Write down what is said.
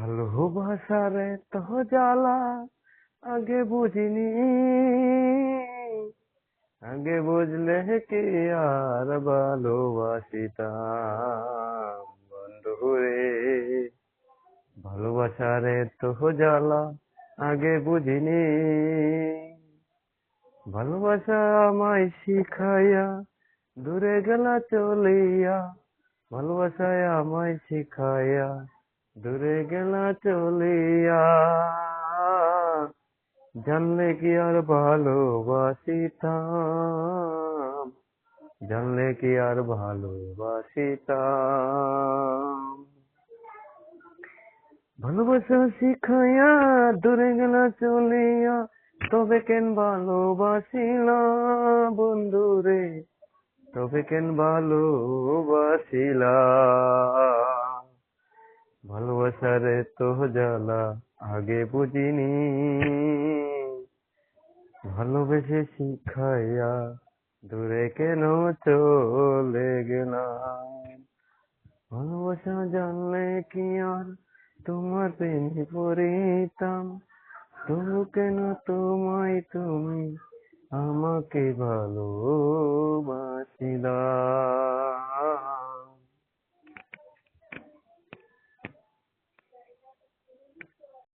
ভালোবাসারে তো জ্বালা, আগে বুঝিনি। আগে বুঝলে কে আর ভালোবাসিতাম বন্ধুরে ভালোবাসারে তো জ্বালা, আগে বুঝিনি। ভালোবাসা আমায় শিখাইয়া দূরে গেলা চলিয়া ভালোবাসায় আমায় শিখাইয়া দূরে গেলা চলিয়া, জানলে কি আর ভালোবাসিতাম? জানলে কি আর ভালোবাসিতাম? ভালোবাসা শিখাইয়া দূরে গেলা চলিয়া, তবে কেন ভালোবাসিলা বন্ধু রে তবে কেন ভালোবাসিলা ভালোবাসারে তো জ্বালা, আগে বুঝিনি। ভালোবেসে শিখাইয়া দূরে কেন চলে গেলাম? ভালোবাসা জানলে কি আর তোমার প্রেমে পড়িতাম? তবু কেন তোমায় তুমি আমাকে ভালোবাসিলা